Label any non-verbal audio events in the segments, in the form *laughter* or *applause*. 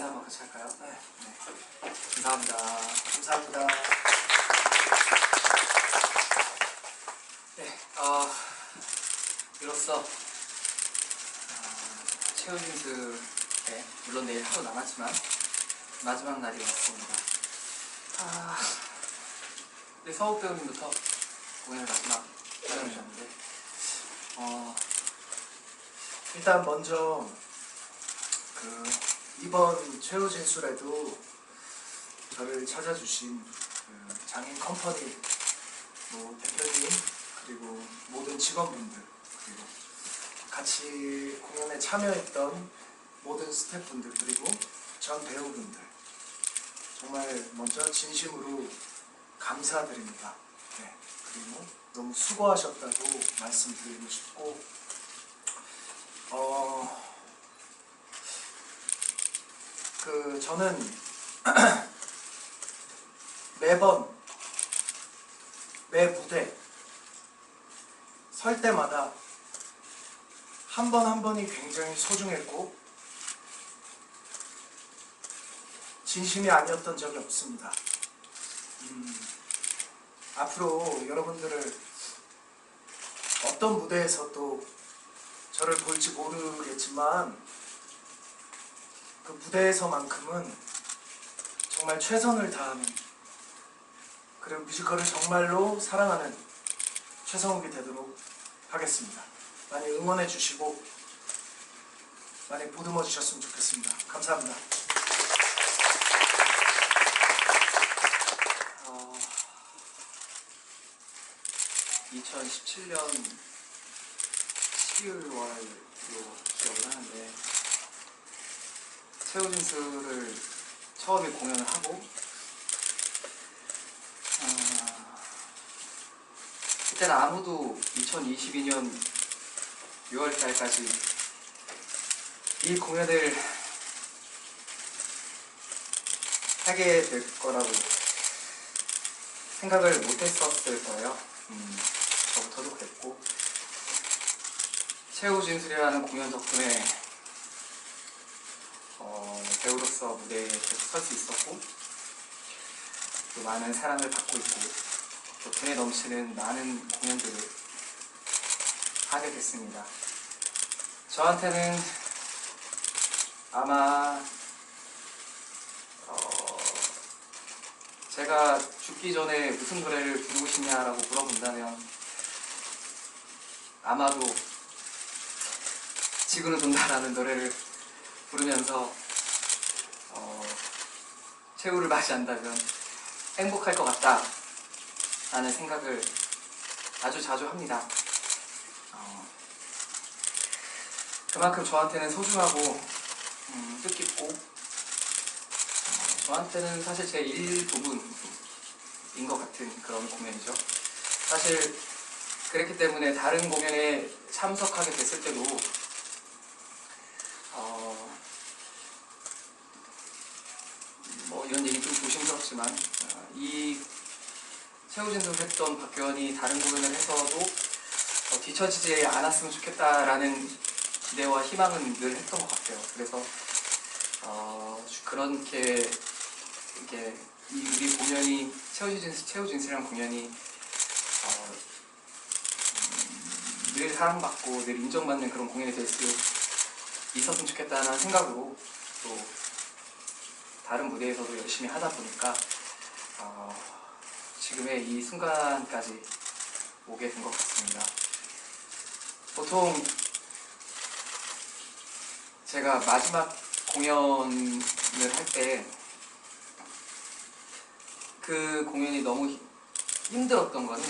인사 한번 같이 할까요? 네. 네. 감사합니다. 감사합니다. 네, 어, 이로써 어, 최우진수 네, 물론 내일 하루 남았지만 마지막 날이 왔습니다. 아, 네, 서욱 배우님부터 공연을 마지막 해주셨는데 어, 일단 먼저 그 이번 최우진 술에도 저를 찾아주신 그 장인 컴퍼니 뭐 대표님 그리고 모든 직원분들 그리고 같이 공연에 참여했던 모든 스태프분들 그리고 전 배우분들 정말 먼저 진심으로 감사드립니다. 네, 그리고 너무 수고하셨다고 말씀드리고 싶고 어, 그 저는 *clears throat* 매번 매 무대 설 때마다 한번한 번이 굉장히 소중했고 진심이 아니었던 적이 없습니다. 음, 앞으로 여러분들을 어떤 무대에서 또 저를 볼지 모르겠지만 그 무대에서만큼은 정말 최선을 다하는 그리고 뮤지컬을 정말로 사랑하는 최성욱이 되도록 하겠습니다. 많이 응원해 주시고 많이 보듬어 주셨으면 좋겠습니다. 감사합니다. 어, 2017년 12월로 기억을 하는데 최우진수를 처음에 공연을 하고 아, 그때는 아무도 2022년 6월달까지 이 공연을 하게 될 거라고 생각을 못했었을 거예요. 음, 저부터도 그랬고 최우진술이라는 공연 덕분에 어, 배우로서 무대에 계속 설 수 있었고 또 많은 사랑을 받고 있고 또 분에 넘치는 많은 공연들을 하게 됐습니다. 저한테는 아마 어, 제가 죽기 전에 무슨 노래를 부르고 싶냐라고 물어본다면 아마도 지구는 돈다라는 노래를 부르면서 어, 최후를 맞이한다면 행복할 것 같다 라는 생각을 아주 자주 합니다. 어, 그만큼 저한테는 소중하고 음, 뜻깊고 어, 저한테는 사실 제 일부분인 것 같은 그런 공연이죠. 사실 그랬기 때문에 다른 공연에 참석하게 됐을 때도 어, 뭐 이런 얘기 좀 조심스럽지만 어, 이 최우진도 했던 박규현이 다른 공연을 해서도 어, 뒤처지지 않았으면 좋겠다라는 기대와 희망은 늘 했던 것 같아요. 그래서 어, 그렇게 이게 이 우리 공연이 최우진 최우진스랑 공연이 어, 음, 늘 사랑받고 늘 인정받는 그런 공연이 될 수 있었으면 좋겠다는 생각으로 또 다른 무대에서도 열심히 하다 보니까 어, 지금의 이 순간까지 오게 된 것 같습니다. 보통 제가 마지막 공연을 할 때 그 공연이 너무 힘- 힘들었던 거는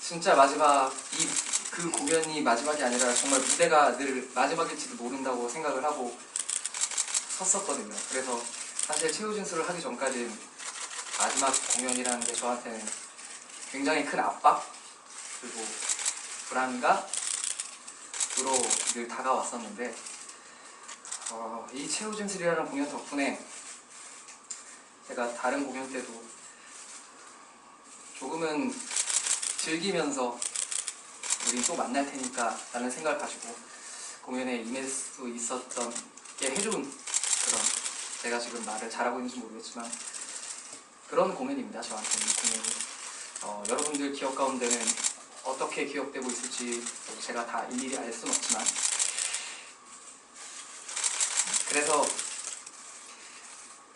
진짜 마지막 이 그 공연이 마지막이 아니라 정말 무대가 늘 마지막일지도 모른다고 생각을 하고 섰었거든요. 그래서 사실 최우진수를 하기 전까지는 마지막 공연이라는 게 저한테는 굉장히 큰 압박 그리고 불안감으로 늘 다가왔었는데 어, 이 최우진술이라는 공연 덕분에 제가 다른 공연 때도 조금은 즐기면서 우린 또 만날 테니까 라는 생각을 가지고 공연에 임할 수 있었던 게 해준 그런 제가 지금 말을 잘하고 있는지 모르겠지만 그런 공연입니다. 저한테는 이 공연이 어, 여러분들 기억 가운데는 어떻게 기억되고 있을지 제가 다 일일이 알 수는 없지만 그래서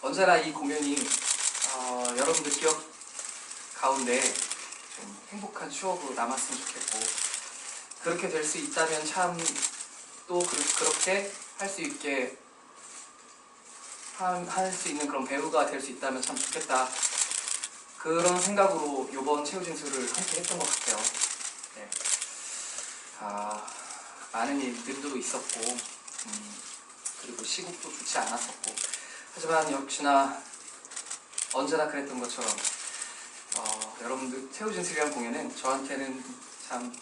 언제나 이 공연이 어, 여러분들 기억 가운데 좀 행복한 추억으로 남았으면 좋겠고 그렇게 될 수 있다면 참 또 그렇게 할 수 있게 할 수 있는 그런 배우가 될 수 있다면 참 좋겠다 그런 생각으로 이번 최우진수를 함께 했던 것 같아요. 네. 아, 많은 일들도 있었고 음, 그리고 시국도 좋지 않았었고 하지만 역시나 언제나 그랬던 것처럼 어, 여러분들 최우진수리란 공연은 저한테는 참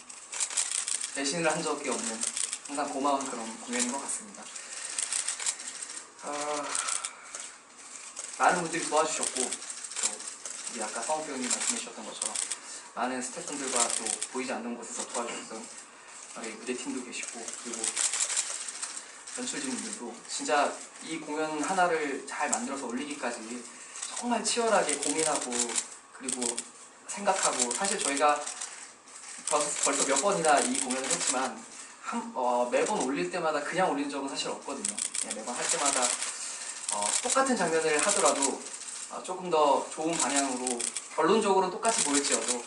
배신을 한 적이 없는 항상 고마운 그런 공연인 것 같습니다. 아, 많은 분들이 도와주셨고 또 우리 아까 성우 배우님 말씀해 주셨던 것처럼 많은 스태프분들과 또 보이지 않는 곳에서 도와주셨던 우리 무대팀도 계시고 그리고 연출진분들도 진짜 이 공연 하나를 잘 만들어서 올리기까지 정말 치열하게 고민하고 그리고 생각하고 사실 저희가 벌써, 벌써 몇 번이나 이 공연을 했지만 한, 어, 매번 올릴 때마다 그냥 올린 적은 사실 없거든요. 예, 매번 할 때마다 어, 똑같은 장면을 하더라도 어, 조금 더 좋은 방향으로 결론적으로는 똑같이 보일지어도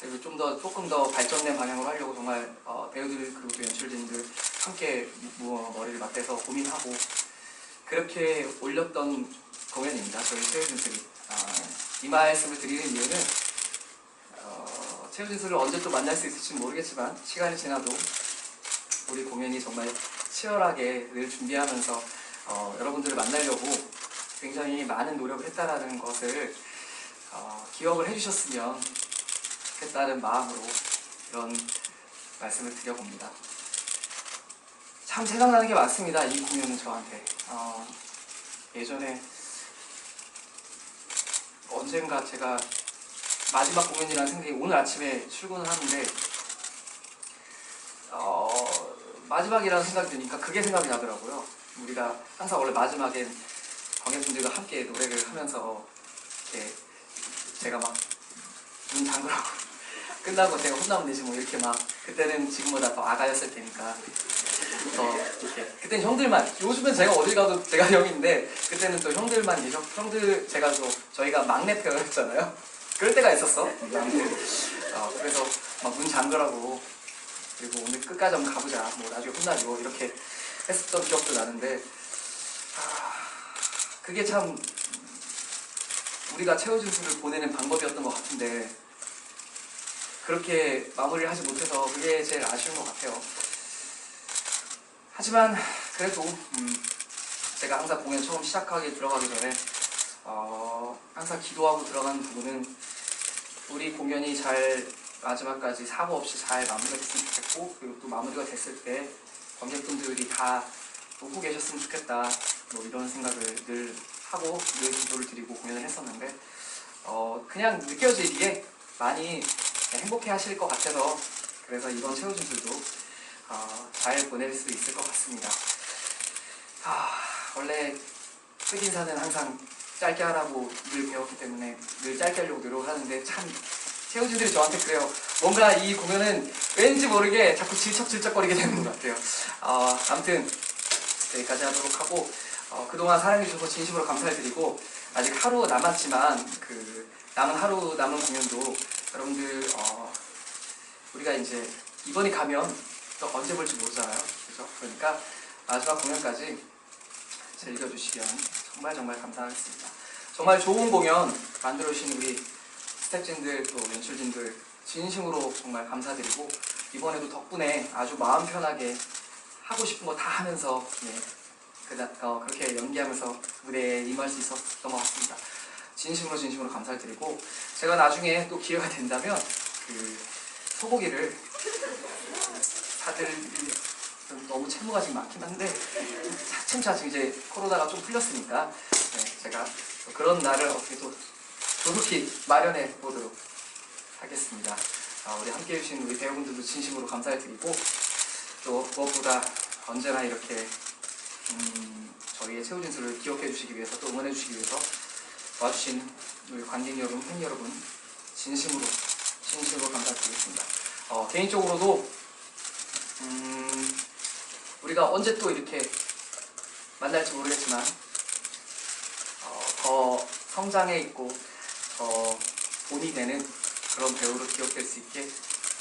그리고 좀 더 조금 더 발전된 방향으로 하려고 정말 어, 배우들 그리고 또 연출진들 함께 뭐, 머리를 맞대서 고민하고 그렇게 올렸던 공연입니다. 저희 최우진들이 아, 이 말씀을 드리는 이유는 어, 최우진수를 언제 또 만날 수 있을지 는 모르겠지만 시간이 지나도 우리 공연이 정말 치열하게 늘 준비하면서 어, 여러분들을 만나려고 굉장히 많은 노력을 했다라는 것을 어, 기억을 해주셨으면 좋겠다는 마음으로 이런 말씀을 드려봅니다. 참 생각나는 게 많습니다. 이 공연은 저한테 어, 예전에 언젠가 제가 마지막 공연이라는 생각이 오늘 아침에 출근을 하는데 어, 마지막이라는 생각이 드니까 그게 생각이 나더라고요. 우리가 항상 원래 마지막엔 관객분들과 함께 노래를 하면서 이렇게 제가 막눈 잠그라고 *laughs* 끝나고 제가 혼나면 되지 뭐 이렇게 막 그때는 지금보다 더 아가였을 테니까 더 이렇게 그때는 형들만 요즘은 제가 어딜 가도 제가 *laughs* 형인데 그때는 또 형들만 계셔 형들 제가 또 저희가 막내 페어였잖아요. 그럴 때가 있었어. 막내 어, 그래서 막 문 잠그라고 그리고 오늘 끝까지 한번 가보자 뭐 나중에 혼나지고 이렇게 했었던 기억도 나는데 아, 그게 참 우리가 최우진수를 보내는 방법이었던 것 같은데 그렇게 마무리를 하지 못해서 그게 제일 아쉬운 것 같아요. 하지만 그래도 음, 제가 항상 공연 처음 시작하기 들어가기 전에 어, 항상 기도하고 들어가는 부분은 우리 공연이 잘 마지막까지 사고 없이 잘 마무리가 됐으면 좋겠고 그리고 또 마무리가 됐을 때 관객분들이 다 웃고 계셨으면 좋겠다 뭐 이런 생각을 늘 하고 늘 기도를 드리고 공연을 했었는데 어, 그냥 느껴지기에 많이 행복해 하실 것 같아서 그래서 이번 최우진들도 어, 잘 보낼 수 있을 것 같습니다. 아, 원래 끝 인사는 항상 짧게 하라고 늘 배웠기 때문에 늘 짧게 하려고 노력하는데 참 최우진들이 저한테 그래요. 뭔가 이 공연은 왠지 모르게 자꾸 질척질척거리게 되는 것 같아요. 어, 아무튼 여기까지 하도록 하고 어, 그동안 사랑해주셔서 진심으로 감사드리고 아직 하루 남았지만 그 남은 하루 남은 공연도 여러분들 어, 우리가 이제 이번이 가면 또 언제 볼지 모르잖아요. 그죠? 그러니까 마지막 공연까지 즐겨주시면 정말 정말 감사하겠습니다. 정말 좋은 공연 만들어주신 우리 스태프진들 또 연출진들 진심으로 정말 감사드리고 이번에도 덕분에 아주 마음 편하게 하고 싶은 거 다 하면서 네, 그다, 어, 그렇게 연기하면서 무대에 임할 수 있었던 것 같습니다. 진심으로 진심으로 감사를 드리고 제가 나중에 또 기회가 된다면 그 소고기를 다들 좀 너무 채무가 지금 많긴 한데 차츰차츰 이제 코로나가 좀 풀렸으니까 네, 제가 또 그런 날을 어떻게 또 조속히 마련해 보도록 하겠습니다. 아, 우리 함께 해주신 우리 배우분들도 진심으로 감사를 드리고 또 무엇보다 언제나 이렇게 음, 저희 저희의 진술을 기억해 주시기 위해서 또 응원해 주시기 위해서 와주신 우리 관객 여러분, 팬 여러분 진심으로 진심으로 감사드리겠습니다. 어, 개인적으로도 음, 우리가 언제 또 이렇게 만날지 모르겠지만 어, 더 성장해 있고 더 본이 되는 그런 배우로 기억될 수 있게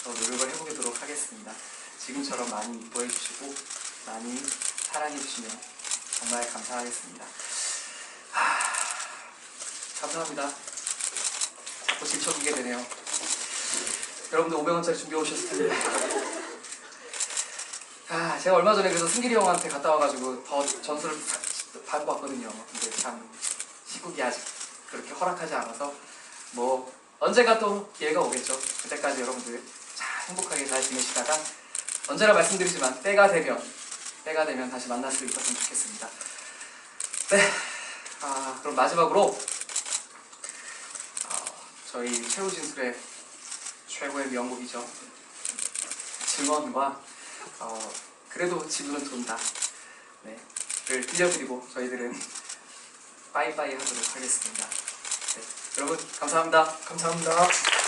더 노력을 해보도록 하겠습니다. 지금처럼 많이 이뻐해 주시고 많이 사랑해 주시면 정말 감사하겠습니다. 하, 감사합니다. 자꾸 질척이게 되네요. 여러분들 500원짜리 준비해 오셨을 텐데. 아, 제가 얼마 전에 그래서 승길이 형한테 갔다 와가지고 더 다- 밟고 왔거든요. 근데 참 시국이 아직 그렇게 허락하지 않아서 뭐 언젠가 또 기회가 오겠죠. 그때까지 여러분들 잘 행복하게 잘 지내시다가 언제나 말씀드리지만 때가 되면 때가 되면 다시 만날 수 있었으면 좋겠습니다. 네, 아 그럼 마지막으로 어, 저희 최후 진술의 최고의 명곡이죠. 증언과 어, 그래도 지구는 돈다. 네, 를 들려드리고 저희들은 빠이빠이 하도록 하겠습니다. 네, 여러분 감사합니다. 감사합니다.